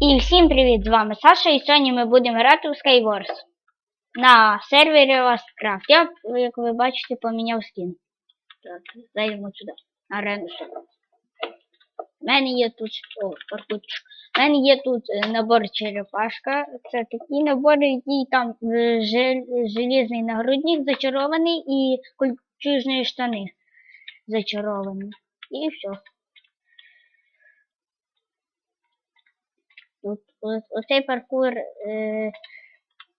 І всім привіт! З вами Саша і сьогодні ми будемо грати у Skywars на сервері Lastcraft. Я, як ви бачите, поміняв скін. Так, зайдемо сюди. Арену. У мене є тут. О. У мене є тут е, набор черепашка. Це такі набори, які там е, жел- желізний нагрудник зачарований і кольчужні штани зачаровані. І все. Тут, оцей паркур, е,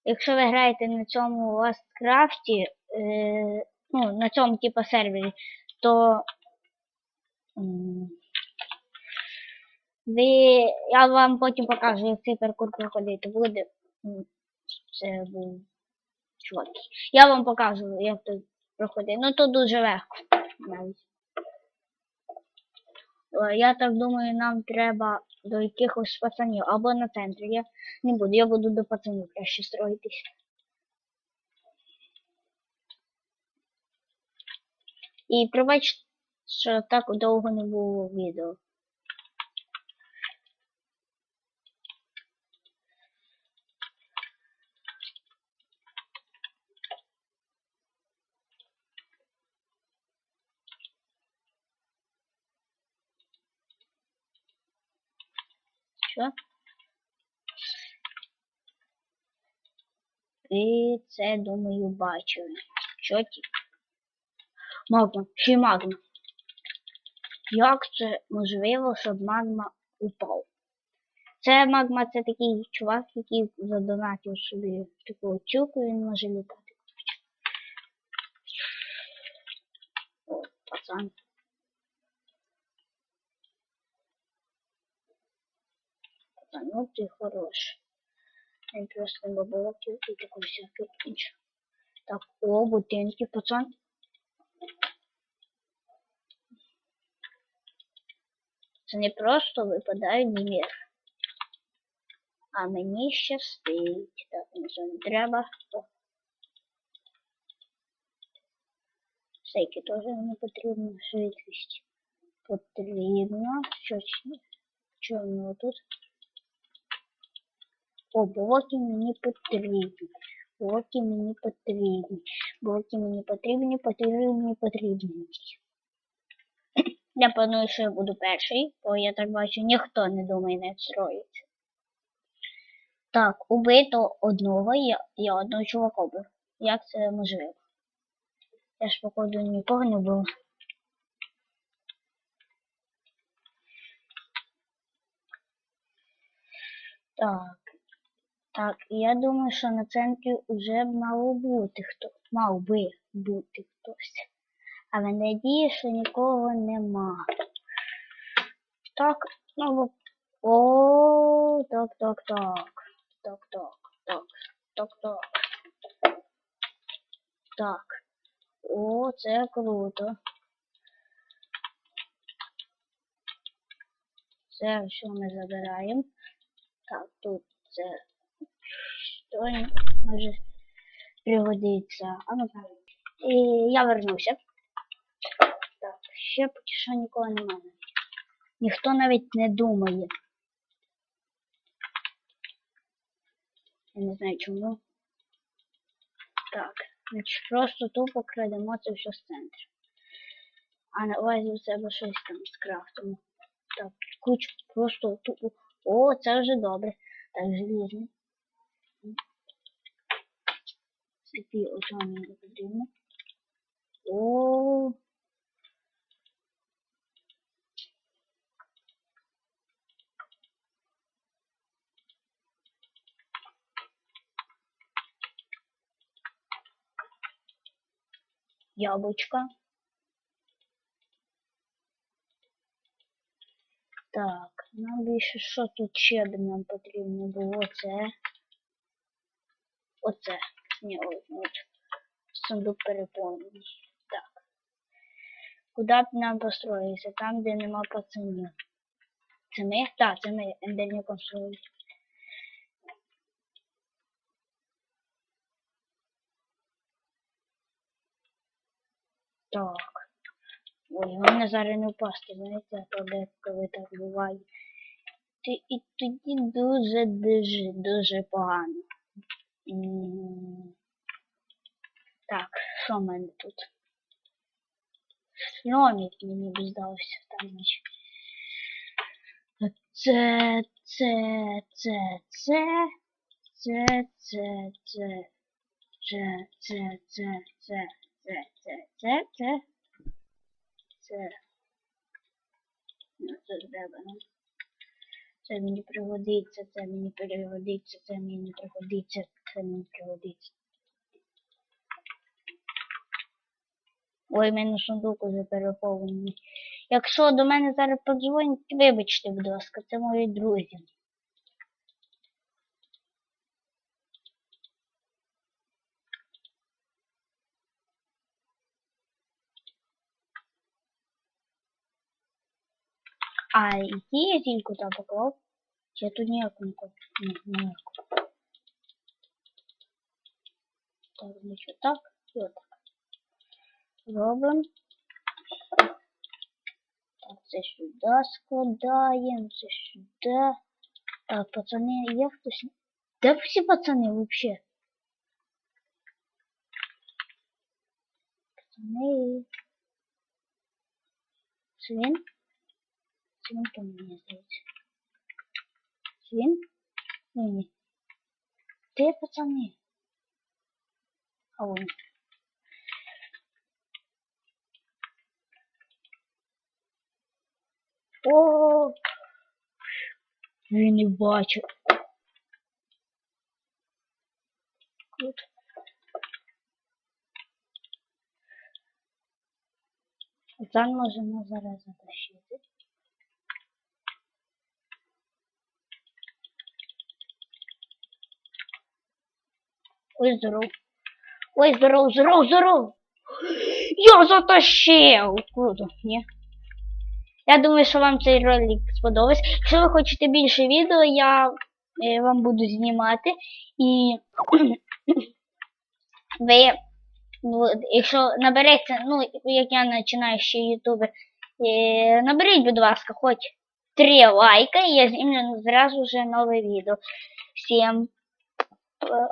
якщо ви граєте на цьому Ласткрафті, е, ну, на цьому типу сервері, то ви, я вам потім покажу, як цей паркур проходити буде. Це був чувак. Я вам покажу, як тут проходить. Ну то дуже легко навіть. Е, Я так думаю, нам треба до якихось пацанів або на центрі. Я не буду, я буду до пацанів краще строїтись. І пробачте, що так довго не було відео. Що? І це, думаю, бачили. Що ті? Магма, й магма. Як це можливо, щоб магма упав? Це магма це такий чувак, який задонатив собі таку чуку, він може літати. О, пацан. Ну ти хороший. Він просто баболоків і таку всяку іншу. Так, о, будинки, пацан. Це не просто випадають з мір. А мені щастить. Так, мені це не треба. О. Сейки теж не потрібно. Швидкість потрібно. Щось. Що в нього тут? О, блоки мені потрібні. Блоки мені потрібні. Блоки мені потрібні, потрібні, потрібні. Я планую, що я буду перший, бо я так бачу, ніхто не думає не строїться. Так, убито одного, я, я одного чувака вбив. Як це можливо? Я ж походу нікого не вбив. Так. Так, я думаю, що на центрі вже б мало бути хто. Мав би бути хтось. Але надію, що нікого нема. Так, ну О, так, так, так. Так, так, так, так, так. Так. О, це круто. Це все ми забираємо. Так, тут це що може пригодиться. А ну так. І я вернувся. Так, ще поки що нікого немає. Ніхто навіть не думає. Я не знаю чому. Так, значить просто тупо крадемо це все з центру. А на увазі у себе щось там скрафтимо. Так, кучу просто тупо. О, це вже добре. Так, желізний. Такі оцього мені не потрібно. О. Яблучко. Так, нам більше що тут ще нам потрібно було це. Оце. Ні, от, от. Сундук переповнений. Так. Куди б нам построїтися? Там, де нема пацанів. Це ми? Так, це ми ендерні конструї. Так. Ой, головне зараз не впасти, знаєте, то деколи так буває. І тоді дуже, дуже, дуже погано. Так, що в мене тут? Номік мені б здалося там ніч. Це, це, це, це, це, це, це, це, це, це, це, це, це, це, це, це. Ну, це треба, ну. Це мені пригодиться, це мені пригодиться, це мені пригодиться, це мені пригодиться. Ой, в мене сундук уже переповнений. Якщо до мене зараз подзвонять, вибачте, будь ласка, це мої друзі. А, иди я деньку туда попал. Я тут некунку. Не, не. Так, значит, так и вот так. Робим. Так, це сюда складаем, це сюда. Так, пацаны, я хтось. Да всі пацаны, вообще? Пацаны. Свин. Це він по мені здається. Це він? Ні, ні. Де? А вон. О! Він не бачив. Круто. Пацан може нас зараз затащити. Ой, здоров. Ой, здоров, здоров, здоров. Я затащив. Круто, ні? Я думаю, що вам цей ролик сподобався. Якщо ви хочете більше відео, я е, вам буду знімати. І ви, якщо набереться, ну, як я починаю ще ютубер, е, наберіть, будь ласка, хоч 3 лайка, і я знімлю зразу же нове відео. Всім